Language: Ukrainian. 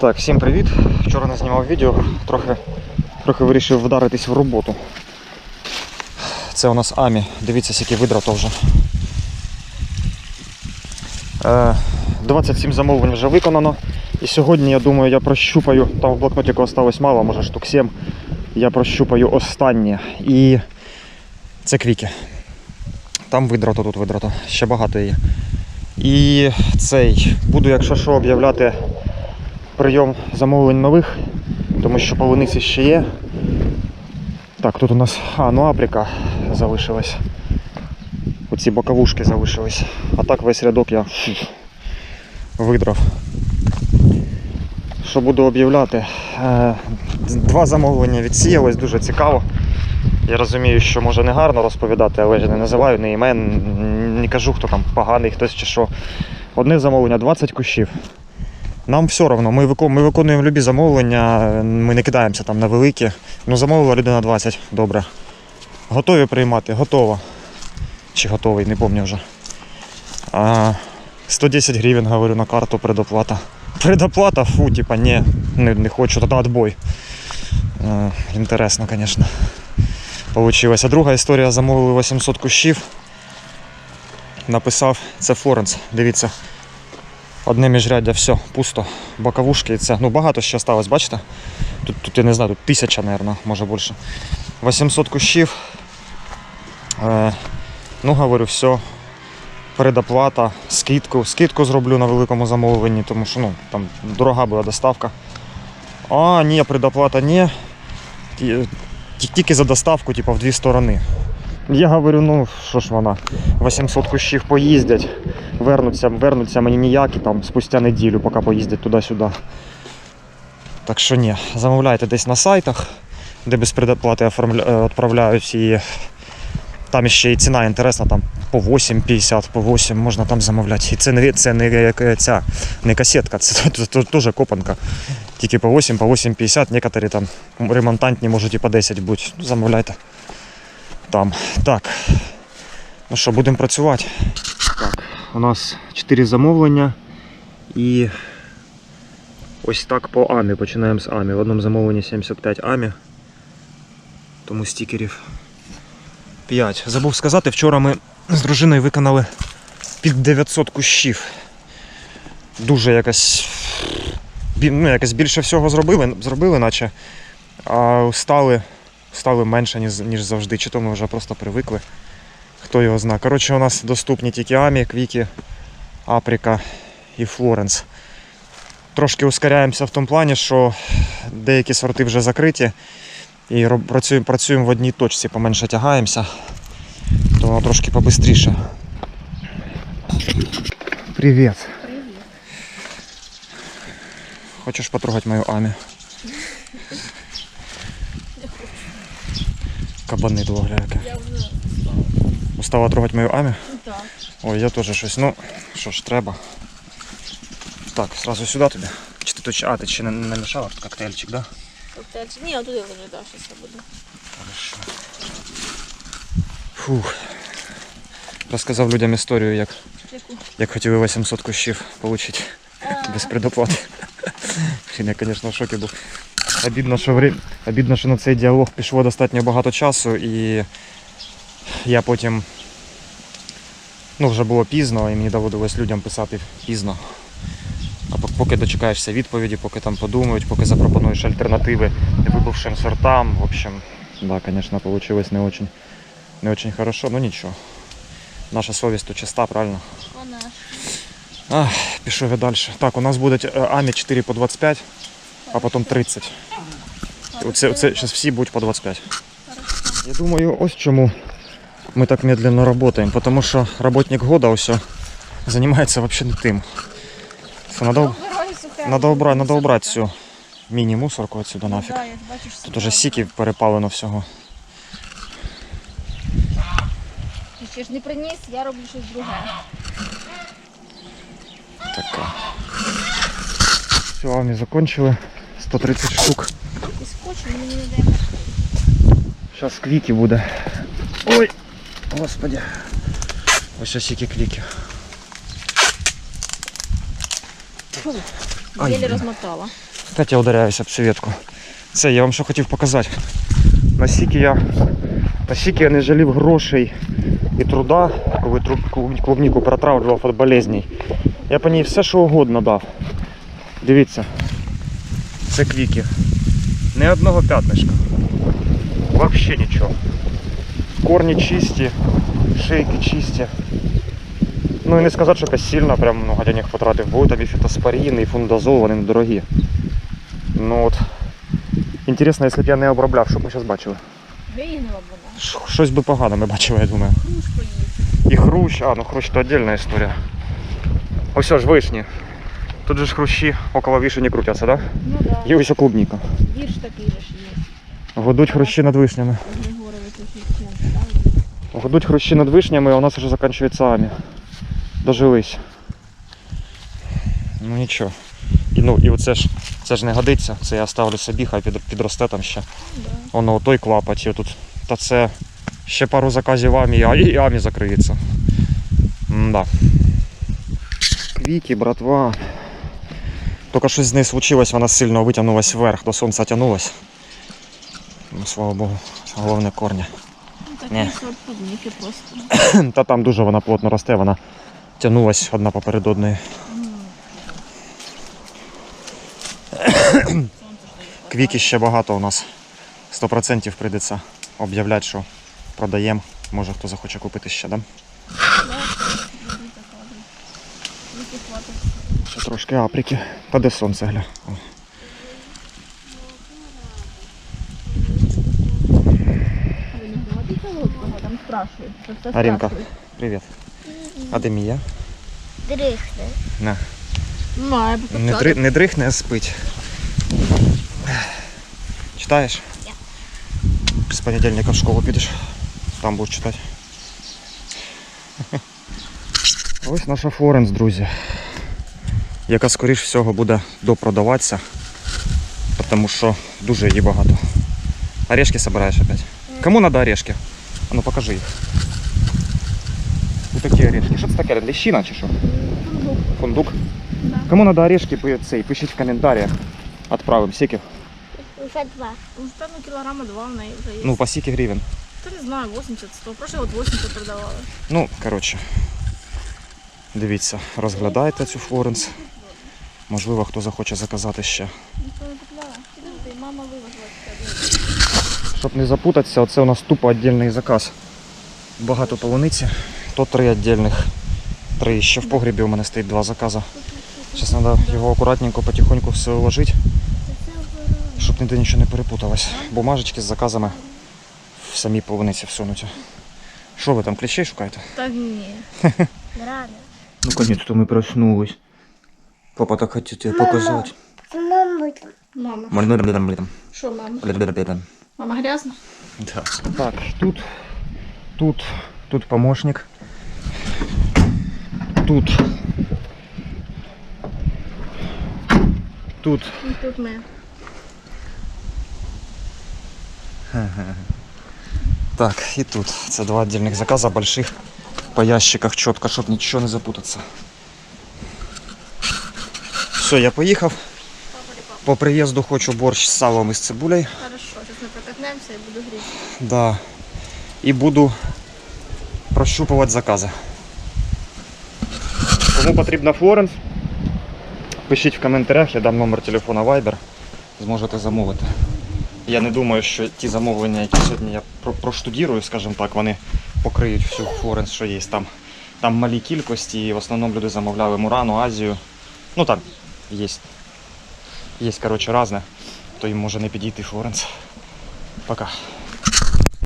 Так, всім привіт. Вчора не знімав відео, трохи, трохи вирішив вдаритись в роботу. Це у нас Амі. Дивіться, скільки видрато вже. Е, 27 замовлень вже виконано. І сьогодні, я думаю, я прощупаю, там в блокнотику осталось мало, може штук 7. Я прощупаю останнє. І це квіки. Там видрато, тут видрато. Ще багато є. І цей. Буду, якщо що, об'являти прийом замовлень нових, тому що полуниці ще є. Так, тут у нас. А, ну априка залишилась. Оці боковушки залишились. А так весь рядок я видрав. Що буду об'являти? Е, Два замовлення відсіялось, дуже цікаво. Я розумію, що може не гарно розповідати, але ж не називаю ні імен, не кажу, хто там поганий, хтось чи що. Одне замовлення 20 кущів. Нам все одно, ми, викон- ми виконуємо любі замовлення, ми не кидаємося там на великі. Ну, замовила людина 20, добре. Готові приймати, готово. Чи готовий, не пам'ятаю вже. А, 110 гривень, говорю, на карту предоплата. Предоплата, фу, типа, ні, не, не хочу, тоді отбой. Е, інтересно, звісно. Получилось. А друга історія замовили 800 кущів. Написав, це Флоренс. Дивіться. Одне міжряддя, все, пусто. Боковушки і це. Ну багато ще сталося, бачите? Тут, тут я не знаю, тут тисяча, мабуть, може більше. 800 кущів. Е, ну, говорю, все. Предоплата, скидку. Скидку зроблю на великому замовленні, тому що ну, там дорога була доставка. А, ні, предоплата ні. Ті- ті- Тільки за доставку, типу, в дві сторони. Я говорю, ну що ж вона, 800 кущів поїздять, вернуться, вернуться мені ніякі там спустя неділю, поки поїздять туди-сюди. Так що ні, замовляйте десь на сайтах, де без предоплати е, відправляють і там ще і ціна інтересна, там по 8,50, по 8 можна там замовляти. І це не, це не е, ця, не касетка, це теж копанка. Тільки по 8, по 8,50, некоторі там ремонтантні можуть і по 10 бути. Ну, замовляйте там. Так. Ну що, будемо працювати. Так, у нас 4 замовлення і ось так по Амі. Починаємо з Амі. В одному замовленні 75 Амі. Тому стікерів 5. Забув сказати, вчора ми з дружиною виконали під 900 кущів. Дуже якось. Ну, якось більше всього зробили, зробили, наче. А стали стали менше, ніж, ніж завжди. Чи то ми вже просто привикли. Хто його знає. Коротше, у нас доступні тільки Амі, Квіки, Апріка і Флоренс. Трошки ускоряємося в тому плані, що деякі сорти вже закриті. І працюємо, працюємо в одній точці, поменше тягаємося, то воно трошки побистріше. Привіт. Привіт. Хочеш потрогати мою Амі? Кабани двогляки. Я вже Устала трогати мою Амі? ну, так. Ой, я теж щось. Ну, що ж, треба. Так, сразу сюди тобі. Чи ти тут а, ти ще не, не намішала тут коктейльчик, да? Чи- ні, отуди лежить, так, що це буде. Хорошо. Фух. Розказав людям історію, як, Яку? як хотіли 800 кущів отримати без предоплати. Я, звісно, в шокі був. Обідно, що, вре... Обідно, що на цей діалог пішло достатньо багато часу і я потім. Ну, вже було пізно, і мені доводилось людям писати пізно. А поки дочекаєшся відповіді, поки там подумають, поки запропонуєш альтернативи вибувшим сортам. В общем, да, звісно, вийшло не очень, не очень хорошо, ну нічого. Наша совість то чиста, правильно? Вона. Ах, пішов я далі. Так, у нас буде е, Амі 4 по 25, а потім 30. Оце, оце зараз всі будуть по 25. Я думаю, ось чому ми так медленно працюємо, тому що работник года все займається взагалі не тим. Що, надо, надо, убрати, надо убрати цю міні-мусорку отсюда Ну, нафіг. Тут уже сіки перепалено всього. Ти ще ж не приніс, я роблю щось друге. Така. Все, Амі закончили. 130 штук. І скотч мені не дає. Зараз кліки буде. Ой, господи. Ось ось які Еле блін. розмотала. Опять я ударяюсь об цю. Це я вам що хотів показати. Наскільки я, наскільки я не жалів грошей і труда, коли клубніку протравлював від болезней. Я по ній все, що угодно дав. Дивіться. Це квіки. Ні одного п'ятнишка. Вообще нічого. Корні чисті, шейки чисті. Ну і не сказати, що якось сильно прям много денег потратив. Були там і фітоспорін, і фундазол, вони недорогі. Ну от. Інтересно, якщо б я не обробляв, що б ми зараз бачили. Вона. Ш- Щось би погане ми бачили, я думаю. Хрущ поїв. І хрущ, а, ну хрущ то отдельна історія. Ось ж вишні. Тут же ж хрущі около вишні крутяться, да? Ну да. І ось клубніка. Вірш такий же ж є. Гудуть хрущі над вишнями. Гудуть хрущі над вишнями, а у нас вже закінчується амі. Дожились. Ну нічого. І, ну, і оце ж, це ж не годиться, це я ставлю собі, хай під, підросте там ще. Воно той клапоть, і тут. Та це ще пару заказів амі, а і амі закриється. Да. Квіки, братва. Тільки щось з нею случилось, вона сильно витягнулась вверх, до сонця тягнулась. Ну, слава Богу, головне корня. Ну, Ні. сорт просто. Та там дуже вона плотно росте, вона тягнулась одна поперед одної. Квіки ще багато у нас. 100% прийдеться об'являти, що продаємо. Може хто захоче купити ще, да? Ще трошки априки. Та де сонце гля. О. Там спрашивают. про це Арінка. спрашивают. Привіт. А де Мія? Дрихне. На. Має Не, дри, не дрихне, а спить. Читаєш? Ні. З понедільника в школу підеш. Там будеш читати. Ось наша Флоренс, друзі. Яка скоріш всього буде допродаватися. Тому що дуже її багато. Орешки собираєш опять? Кому надо орешки? А ну покажи їх. Ось такі орешки. Що це таке? Лещина чи що? Фундук? Да. Кому надо орешки, цей, пишіть в коментарях. Отправим. Уже два. Ну, ну, кілограма два в неї вже є. Ну, по скільки гривень. Та не знаю, 80-100. Прошлий год 80 продавали. Ну, коротше. Дивіться, розглядайте цю Флоренс. Можливо, хто захоче заказати ще. Ніхто не купляє. Ти мама вивезла. Щоб не запутатися, оце у нас тупо віддільний заказ. Багато полуниці, то три віддільних. Три. Ще в погрібі у мене стоїть два закази. Зараз треба його акуратненько, потихоньку все уложити, щоб ніде нічого не перепуталось. Бумажечки з заказами в самій полуниці всунуті. Що ви там, кліщей шукаєте? Та ні. Рано. Наконец-то мы проснулись. Папа так хотел тебе показать. Мама, Мама. Що, мама? Да. Мама грязна? Так, тут, тут, тут помощник. Тут. Тут. І тут ми. Так, і тут. Це два отдельных заказа больших по ящиках чітко, щоб нічого не запутатися. Все, я поїхав. По приїзду хочу борщ з салом і з цибулею. Хорошо, ми і буду гріти. Да. І буду прощупувати закази. Кому потрібна Флоренс, пишіть в коментарях, я дам номер телефона Viber, зможете замовити. Я не думаю, що ті замовлення, які сьогодні я проштудірую, скажімо так, вони покриють всю Флоренс, що є там. Там малі кількості, і в основному люди замовляли Мурану, Азію. Ну там є. Є, коротше, різне, то їм може не підійти Флоренс. Пока.